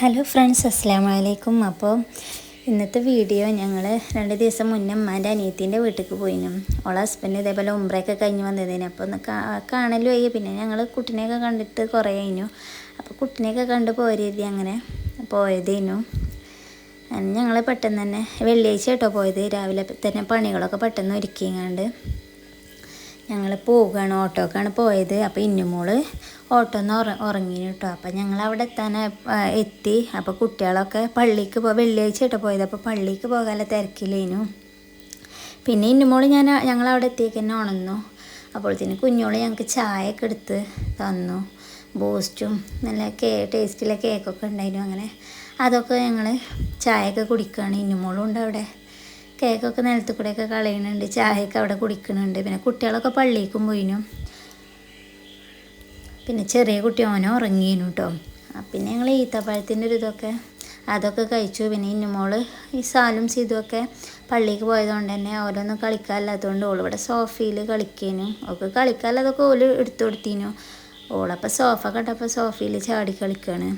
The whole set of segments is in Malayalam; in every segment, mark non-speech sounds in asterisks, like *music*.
ഹലോ ഫ്രണ്ട്സ് അസ്സാം വലൈക്കും അപ്പോൾ ഇന്നത്തെ വീഡിയോ ഞങ്ങൾ രണ്ട് ദിവസം മുന്നേ ഉമ്മാന്റെ അനിയത്തിന്റെ വീട്ടിലേക്ക് പോയിനും. ഓളെ ഹസ്ബൻഡ് ഇതേപോലെ ഉമ്പ്രയൊക്കെ കഴിഞ്ഞ് വന്നതിന്. അപ്പോൾ ഒന്ന് കാണലും ആയി പിന്നെ ഞങ്ങൾ കുട്ടിനെയൊക്കെ കണ്ടിട്ട് കുറേ കഴിഞ്ഞു. അപ്പോൾ കുട്ടിനെയൊക്കെ കണ്ട് പോരരുത് അങ്ങനെ പോയതേനു. ഞങ്ങൾ പെട്ടെന്ന് തന്നെ വെള്ളിയാഴ്ച കേട്ടോ പോയത്. രാവിലെ തന്നെ പണികളൊക്കെ പെട്ടെന്ന് ഒരുക്കിങ്ങാണ്ട്. ഞങ്ങൾ പോവുകയാണ് ഓട്ടോക്കാണ് പോയത്. അപ്പോൾ ഇന്നുമോൾ ഓട്ടോ ഒന്ന് ഉറ ഉറങ്ങി കേട്ടോ അപ്പം ഞങ്ങൾ അവിടെ എത്താൻ എത്തി. അപ്പോൾ കുട്ടികളൊക്കെ പള്ളിക്ക് പോ വെള്ളിയാഴ്ച കേട്ടോ പോയത്. അപ്പോൾ പള്ളിക്ക് പോകാനുള്ള തിരക്കില്ലേനു. പിന്നെ ഇന്നുമോൾ ഞാൻ ഞങ്ങൾ അവിടെ എത്തിയേക്കന്നെ ഉണന്നു. അപ്പോഴത്തേന് കുഞ്ഞോൾ ഞങ്ങൾക്ക് ചായയൊക്കെ എടുത്ത് തന്നു. ബൂസ്റ്റും നല്ല കേ ടേസ്റ്റിലെ കേക്കൊക്കെ ഉണ്ടായിരുന്നു. അങ്ങനെ അതൊക്കെ ഞങ്ങൾ ചായയൊക്കെ കുടിക്കുകയാണ് ഇന്നുമോളും ഉണ്ട് അവിടെ. കേക്കൊക്കെ നിലത്ത് കൂടെയൊക്കെ കളയുന്നുണ്ട്. ചായയൊക്കെ അവിടെ കുടിക്കുന്നുണ്ട്. പിന്നെ കുട്ടികളൊക്കെ പള്ളിക്കും പോയിനു. പിന്നെ ചെറിയ കുട്ടി ഓനെ ഉറങ്ങിയിരുന്നു കേട്ടോ പിന്നെ ഞങ്ങൾ ഈത്തപ്പഴത്തിന്റെ ഒരു ഇതൊക്കെ അതൊക്കെ കഴിച്ചു. പിന്നെ ഇന്നുമോൾ ഈ സാലും സീതുമൊക്കെ പള്ളിക്ക് പോയതുകൊണ്ട് തന്നെ ഓരോന്നും കളിക്കാനില്ലാത്തതുകൊണ്ട് ഇവിടെ സോഫയിൽ കളിക്കേനു. ഒക്കെ കളിക്കാനുള്ളതൊക്കെ ഓൽ എടുത്തു കൊടുത്തീനു. ഓളപ്പോൾ സോഫ കണ്ടപ്പോൾ സോഫയിൽ ചാടി കളിക്കുകയാണ്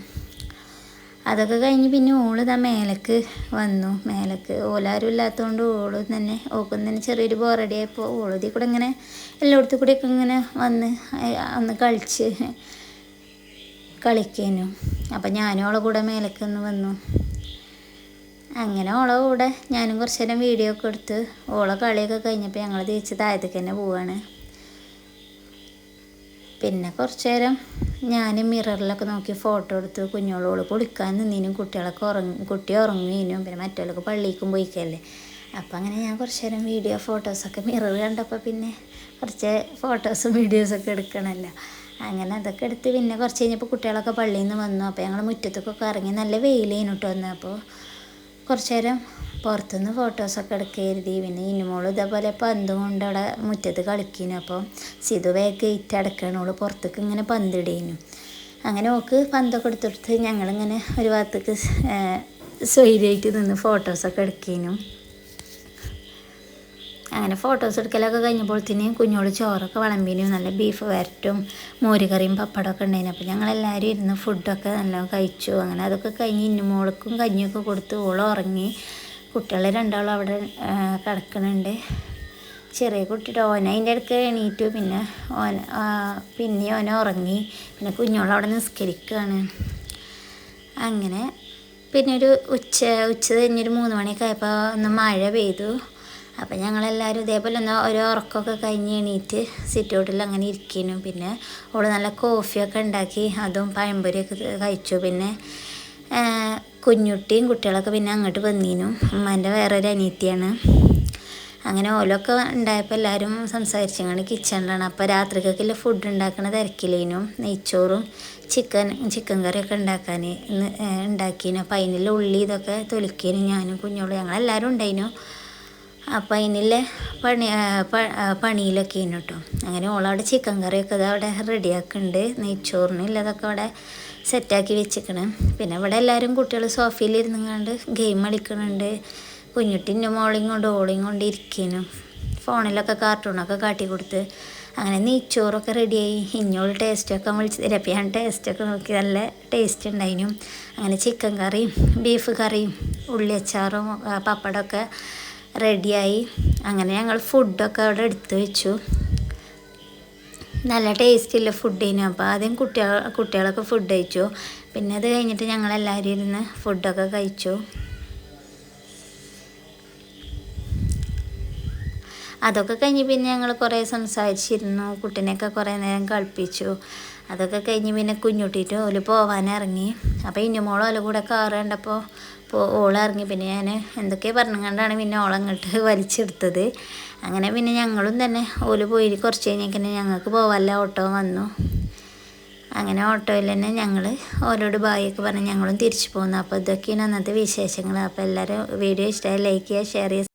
അതൊക്കെ കഴിഞ്ഞ് പിന്നെ ഓൾ ഇതാ മേലക്ക് വന്നു. മേലക്ക് ഓലാരും ഇല്ലാത്തതുകൊണ്ട് ഓൾ തന്നെ ഓക്കും തന്നെ ചെറിയൊരു ബോറടിയായപ്പോൾ ഓളതി കൂടെ ഇങ്ങനെ എല്ലായിടത്തു കൂടെയൊക്കെ ഇങ്ങനെ വന്ന് അന്ന് കളിച്ച് കളിക്കേനു. അപ്പം ഞാനും ഓളെ കൂടെ മേലക്ക് ഒന്ന് വന്നു. അങ്ങനെ ഓളെ കൂടെ ഞാനും കുറച്ച് നേരം വീഡിയോ ഒക്കെ എടുത്ത് ഓളെ കളിയൊക്കെ കഴിഞ്ഞപ്പോൾ ഞങ്ങൾ തിരിച്ച് താഴത്തേക്ക് തന്നെ പോവാണ്. പിന്നെ കുറച്ച് നേരം ഞാൻ മിററിലൊക്കെ നോക്കി ഫോട്ടോ എടുത്ത് കുഞ്ഞോളോട് കുളിക്കാൻ നിന്നീനും കുട്ടികളൊക്കെ ഉറങ്ങി കുട്ടി ഉറങ്ങിനും. പിന്നെ മറ്റുള്ളവർക്ക് പള്ളിക്കും പോയിക്കല്ലേ. അപ്പം അങ്ങനെ ഞാൻ കുറച്ച് നേരം വീഡിയോ ഫോട്ടോസൊക്കെ മിറർ കണ്ടപ്പോൾ പിന്നെ കുറച്ച് ഫോട്ടോസും വീഡിയോസൊക്കെ എടുക്കണമല്ലോ അങ്ങനെ അതൊക്കെ എടുത്ത് പിന്നെ കുറച്ച് കഴിഞ്ഞപ്പോൾ കുട്ടികളൊക്കെ പള്ളിയിൽ നിന്ന് വന്നു. അപ്പോൾ ഞങ്ങൾ മുറ്റത്തൊക്കെ ഇറങ്ങി നല്ല വെയിലേനു കേട്ടോ വന്നു അപ്പോൾ കുറച്ച് നേരം പുറത്തുനിന്ന് ഫോട്ടോസൊക്കെ എടുക്കരുതി. പിന്നെ ഇനിമോൾ ഇതേപോലെ പന്തും കൊണ്ട് അവിടെ മുറ്റത്ത് കളിക്കുന്നു അപ്പോൾ സിതു വേഗം ഗേറ്റ് അടക്കണോൾ പുറത്തേക്ക് ഇങ്ങനെ പന്തിടേനു. അങ്ങനെ ഓക്ക് പന്തൊക്കെ എടുത്തെടുത്ത് ഞങ്ങളിങ്ങനെ ഒരു ഭാഗത്തേക്ക് സ്വൈര്യമായിട്ട് നിന്ന് ഫോട്ടോസൊക്കെ എടുക്കേനു. അങ്ങനെ ഫോട്ടോസ് എടുക്കലൊക്കെ കഴിഞ്ഞപ്പോഴത്തേന് കുഞ്ഞോട് ചോറൊക്കെ വിളമ്പിനും. നല്ല ബീഫ് വരട്ടും മോരുകറിയും പപ്പടമൊക്കെ ഉണ്ടായിരുന്നു അപ്പോൾ ഞങ്ങളെല്ലാവരും ഇരുന്ന് ഫുഡൊക്കെ നല്ല കഴിച്ചു. അങ്ങനെ അതൊക്കെ കഴിഞ്ഞ് ഇന്നുമോൾക്കും കഞ്ഞിയൊക്കെ കൊടുത്ത് ഓളം ഉറങ്ങി. കുട്ടികൾ രണ്ടാളും അവിടെ കിടക്കുന്നുണ്ട്. ചെറിയ കുട്ടിയുടെ ഓന അതിന്റെ ഇടയ്ക്ക് എണീറ്റു. പിന്നെ ഓന പിന്നെ ഓന ഉറങ്ങി. പിന്നെ കുഞ്ഞോളവിടെ നിസ്കരിക്കുകയാണ് അങ്ങനെ പിന്നെ ഒരു ഉച്ച ഉച്ച കഴിഞ്ഞൊരു മൂന്ന് മണിയൊക്കെ ആയപ്പോൾ ഒന്ന് മഴ പെയ്തു. അപ്പം ഞങ്ങളെല്ലാവരും ഇതേപോലെ ഒന്ന് ഓരോ ഉറക്കമൊക്കെ കഴിഞ്ഞ് എണീറ്റ് സിറ്റ് ഔട്ടിൽ അങ്ങനെ ഇരിക്കുന്നു. പിന്നെ ഓൾ നല്ല കോഫിയൊക്കെ ഉണ്ടാക്കി അതും പഴംപൊരിയൊക്കെ കഴിച്ചു. പിന്നെ കുഞ്ഞുട്ടിയും കുട്ടികളൊക്കെ പിന്നെ അങ്ങോട്ട് വന്നീനു. ഉമ്മാന്റെ വേറൊരു അനിയത്തിയാണ്. അങ്ങനെ ഓലൊക്കെ ഉണ്ടായപ്പോൾ എല്ലാവരും സംസാരിച്ചങ്ങനെ കിച്ചണിലാണ്. അപ്പോൾ രാത്രിക്കൊക്കെ ഫുഡ് ഉണ്ടാക്കണ തിരക്കില്ലേനു നെയ്ച്ചോറും ചിക്കൻ ചിക്കൻ കറിയൊക്കെ ഉണ്ടാക്കാൻ ഉണ്ടാക്കിനു. അപ്പോൾ അതിനുള്ള ഉള്ളി ഇതൊക്കെ തൊലിക്കേനു ഞാനും കുഞ്ഞോളും. ഞങ്ങളെല്ലാവരും ഉണ്ടായിനു. അപ്പോൾ അതിനുള്ള പണി പണിയിലൊക്കെ ആണ് കേട്ടോ അങ്ങനെ ഓളവിടെ ചിക്കൻ കറിയൊക്കെ അവിടെ റെഡിയാക്കുന്നുണ്ട് നെയ്ച്ചോറിനുള്ളതൊക്കെ അവിടെ സെറ്റാക്കി വെച്ചിക്കണം. പിന്നെ ഇവിടെ എല്ലാവരും കുട്ടികൾ സോഫയിൽ ഇരുന്നുകൊണ്ട് ഗെയിം കളിക്കുന്നുണ്ട് കുഞ്ഞുട്ടിന്റെ മോളിങ് കൊണ്ട് ഓളിങ് കൊണ്ട് ഫോണിലൊക്കെ കാർട്ടൂണൊക്കെ കാട്ടി കൊടുത്ത്. അങ്ങനെ നെയ്ച്ചോറൊക്കെ റെഡിയായി ഇഞ്ഞോൾ ടേസ്റ്റൊക്കെ വിളിച്ച് തരപ്പോൾ ഞാൻ ടേസ്റ്റൊക്കെ നോക്കി നല്ല ടേസ്റ്റ് ഉണ്ടായിരുന്നു അങ്ങനെ ചിക്കൻ കറിയും ബീഫ് കറിയും ഉള്ളിയച്ചാറും പപ്പടമൊക്കെ റെഡിയായി. അങ്ങനെ ഞങ്ങൾ ഫുഡൊക്കെ അവിടെ എടുത്തു വെച്ചു. നല്ല ടേസ്റ്റുള്ള ഫുഡിന് അപ്പോൾ ആദ്യം കുട്ടികൾ കുട്ടികളൊക്കെ ഫുഡ് കഴിച്ചു. പിന്നെ അത് കഴിഞ്ഞിട്ട് ഞങ്ങളെല്ലാവരും ഇരുന്ന് ഫുഡൊക്കെ കഴിച്ചു. അതൊക്കെ കഴിഞ്ഞ് പിന്നെ ഞങ്ങൾ കുറേ സംസാരിച്ചിരുന്നു. കുട്ടീനെയൊക്കെ കുറേ നേരം കളിപ്പിച്ചു. അതൊക്കെ കഴിഞ്ഞ് പിന്നെ കുഞ്ഞുട്ടിയിട്ട് ഓൽ പോവാനിറങ്ങി. അപ്പോൾ ഇന്നുമോളും ഓല കൂടെ കാറ് കണ്ടപ്പോൾ ഓളിറങ്ങി പിന്നെ ഞാൻ എന്തൊക്കെ പറഞ്ഞുകൊണ്ടാണ് പിന്നെ ഓളങ്ങോട്ട് *laughs* വലിച്ചെടുത്തത്. അങ്ങനെ പിന്നെ ഞങ്ങളും തന്നെ ഓൽ പോയി. കുറച്ച് കഴിഞ്ഞേക്കന്നെ ഞങ്ങൾക്ക് പോവാല്ല ഓട്ടോ വന്നു. അങ്ങനെ ഓട്ടോയിൽ തന്നെ ഞങ്ങൾ ഓരോട് ബായൊക്കെ പറഞ്ഞ് ഞങ്ങളും തിരിച്ചു പോകുന്നു അപ്പോൾ ഇതൊക്കെയാണ് അന്നത്തെ വിശേഷങ്ങൾ അപ്പോൾ എല്ലാവരും വീഡിയോ ഇഷ്ടമായി ലൈക്ക് ചെയ്യുക ഷെയർ ചെയ്യുക.